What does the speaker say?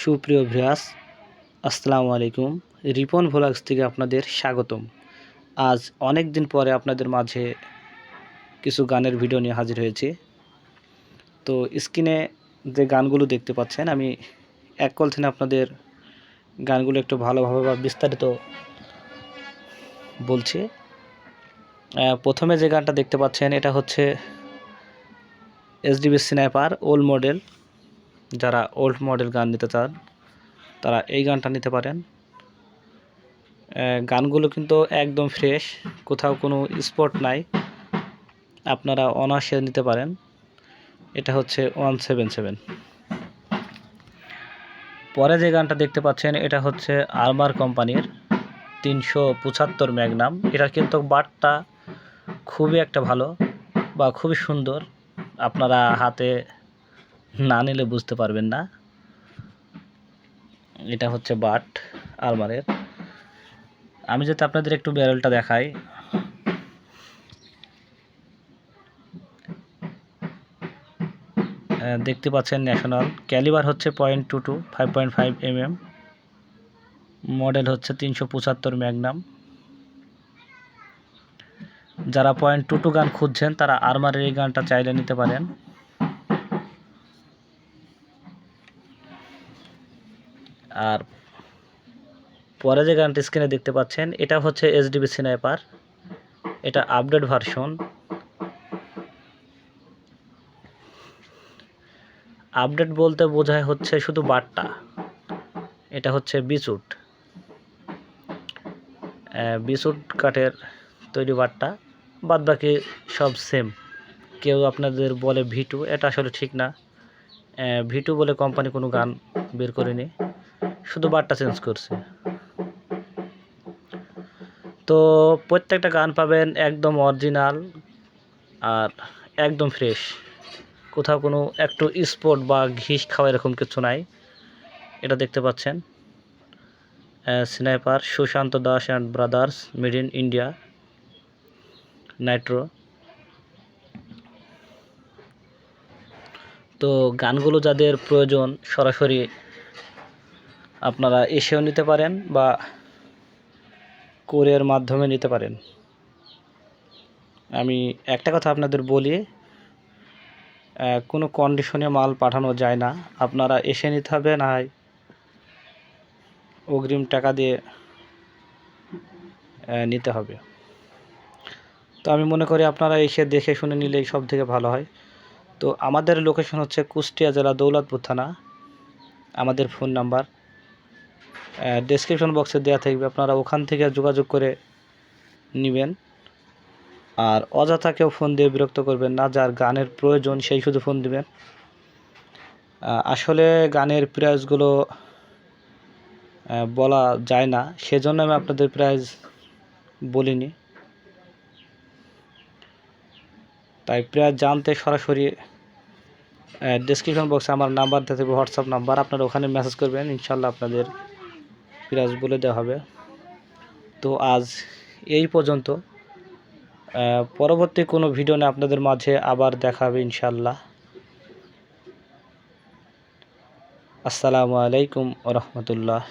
সুপ্রিয় ভ্রিয়াস আসসালামু আলাইকুম। রিপন ভ্লগস থেকে আপনাদের স্বাগতম। আজ অনেক দিন পরে আপনাদের মাঝে কিছু গানের ভিডিও নিয়ে হাজির হয়েছি। তো স্ক্রিনে যে গানগুলো দেখতে পাচ্ছেন, আমি এক কল থেকে আপনাদের গানগুলো একটু ভালোভাবে বা বিস্তারিত বলছি। প্রথমে যে গানটা দেখতে পাচ্ছেন, এটা হচ্ছে এসডিবি স্ন্যাপার ওল্ড মডেল যারা ওল্ড মডেল গান নিতে চান, তারা এই গানটা নিতে পারেন। গানগুলো কিন্তু একদম ফ্রেশ কোথাও কোনো স্পট নাই। আপনারা অনায়াসে নিতে পারেন। এটা হচ্ছে ওয়ান সেভেন সেভেন পরে যে গানটা দেখতে পাচ্ছেন, এটা হচ্ছে আরমার কোম্পানির তিনশো পঁচাত্তর ম্যাগনাম। এটা কিন্তু বাটটা খুবই একটা ভালো বা খুবই সুন্দর। আপনারা হাতে না নিলে বুঝতে পারবেন না। এটা হচ্ছে বাট আলমারের। আমি যাতে আপনাদের একটু ব্যারেলটা দেখাই। দেখতে পাচ্ছেন ন্যাশনাল। ক্যালিবার হচ্ছে point two two, five point five model হচ্ছে তিনশো পঁচাত্তর ম্যাগনাম। যারা পয়েন্ট টু টু গান খুঁজছেন, তারা আরমারের এই গানটা চাইলে নিতে পারেন। আর পরে যে গানটি স্ক্রিনে দেখতে পাচ্ছেন, এটা হচ্ছে এইচডিবি স্নাইপার এটা আপডেট ভার্সন আপডেট বলতে বোঝায় হচ্ছে শুধু বাটটা এটা হচ্ছে বিচুট। বিচুট কাঠের তৈরি বাটটা বাদ বাকি সব সেম কেউ আপনাদের বলে ভিটু, এটা আসলে ঠিক না। ভিটু বলে কোম্পানি কোনো গান বের করেনি। শুধু বারটা চেঞ্জ করছে। তো প্রত্যেকটা গান পাবেন একদম অরিজিনাল আর একদম ফ্রেশ কোথাও কোনো একটু স্পট বা ঘিস খাওয়া এরকম কিছু নাই। এটা দেখতে পাচ্ছেন। Sniper Sushant Das and brothers made in India nitro তো গানগুলো যাদের প্রয়োজন সরাসরি আপনারা এসেও নিতে পারেন বা কোরিয়ার মাধ্যমে নিতে পারেন। আমি একটা কথা আপনাদের বলি কোনো কন্ডিশনে মাল পাঠানো যায় না। আপনারা এসে নিতে হবে, না অগ্রিম টাকা দিয়ে নিতে হবে। তো আমি মনে করি আপনারা এসে দেখে শুনে নিলেই সব থেকে ভালো হয়। তো আমাদের লোকেশন হচ্ছে কুষ্টিয়া জেলা দৌলতপুর থানা। আমাদের ফোন নাম্বার ডেসক্রিপশন বক্সে দেওয়া থাকবে। আপনারা ওখান থেকে যোগাযোগ করে নেবেন। আর অযথা কেউ ফোন দিয়ে বিরক্ত করবেন না, যার গানের প্রয়োজন সেই শুধু ফোন দিবেন। আসলে গানের প্রাইজগুলো বলা যায় না। সেজন্য আমি আপনাদের প্রাইজ বলিনি। তাই প্রাইস জানতে সরাসরি ডেসক্রিপশন বক্সে আমার নাম্বার দেওয়া থাকবে হোয়াটসঅ্যাপ নাম্বার আপনারা ওখানে মেসেজ করবেন ইনশাল্লাহ আপনাদের প্রাইস বলে দেওয়া হবে। তো আজ এই পর্যন্ত। পরবর্তী কোনো ভিডিও নিয়ে আপনাদের মাঝে আবার দেখা হবে ইনশাল্লাহ আসসালামু আলাইকুম রহমতুল্লাহ।